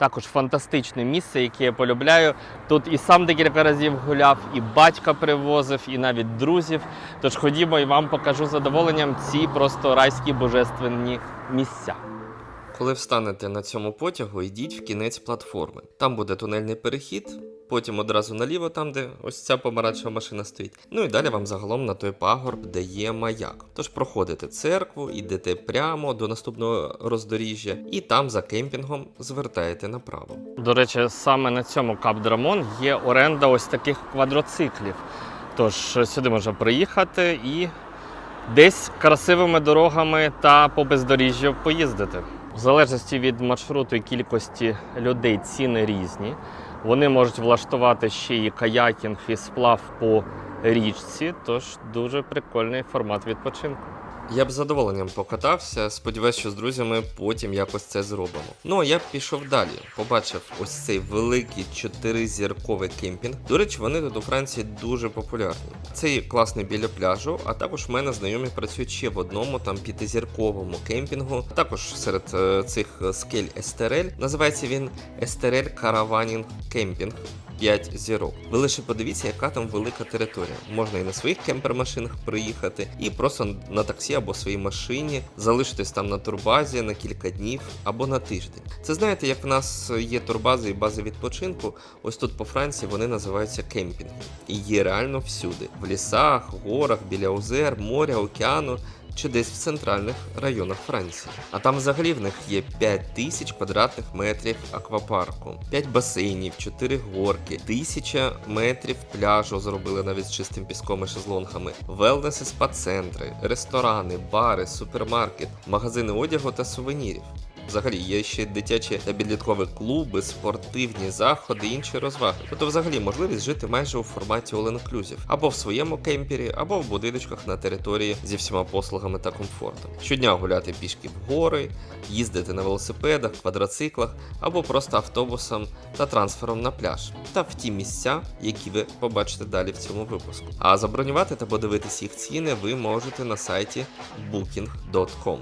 Також фантастичне місце, яке я полюбляю. Тут і сам декілька разів гуляв, і батька привозив, і навіть друзів. Тож ходімо і вам покажу задоволенням ці просто райські божественні місця. Коли встанете на цьому потягу, йдіть в кінець платформи. Там буде тунельний перехід, потім одразу наліво, там, де ось ця помаранчева машина стоїть. Ну і далі вам загалом на той пагорб, де є маяк. Тож проходите церкву, йдете прямо до наступного роздоріжжя, і там за кемпінгом звертаєте направо. До речі, саме на цьому Кап-Драмон є оренда ось таких квадроциклів. Тож сюди можна приїхати і десь красивими дорогами та по бездоріжжю поїздити. В залежності від маршруту і кількості людей ціни різні. Вони можуть влаштувати ще і каякінг, і сплав по річці, тож дуже прикольний формат відпочинку. Я б задоволенням покатався, сподіваюсь, що з друзями потім якось це зробимо. Ну а я пішов далі. Побачив ось цей великий чотиризірковий кемпінг. До речі, вони тут у Франції дуже популярні. Цей класний біля пляжу, а також в мене знайомі працюють ще в одному там п'ятизірковому кемпінгу. Також серед е, цих е, скель Естерель. Називається він Естерель Караванінг Кемпінг. 5 зірок. Ви лише подивіться, яка там велика територія. Можна і на своїх кемпер-машинах приїхати, і просто на таксі або своїй машині залишитись там на турбазі на кілька днів або на тиждень. Це знаєте, як в нас є турбази і бази відпочинку. Ось тут по Франції вони називаються кемпінги. І є реально всюди: в лісах, горах, біля озер, моря, океану. Чи десь в центральних районах Франції. А там взагалі в них є 5 тисяч квадратних метрів аквапарку, 5 басейнів, 4 горки, 1000 метрів пляжу зробили навіть з чистим піском і шезлонгами, велнес і спа-центри, ресторани, бари, супермаркет, магазини одягу та сувенірів. Взагалі є ще дитячі та підліткові клуби, спортивні заходи, інші розваги. Тобто, взагалі, можливість жити майже у форматі all inclusive. або в своєму кемпері, або в будиночках на території зі всіма послугами та комфортом. Щодня гуляти пішки в гори, їздити на велосипедах, квадроциклах або просто автобусом та трансфером на пляж та в ті місця, які ви побачите далі в цьому випуску. А забронювати та подивитись їх ціни ви можете на сайті booking.com.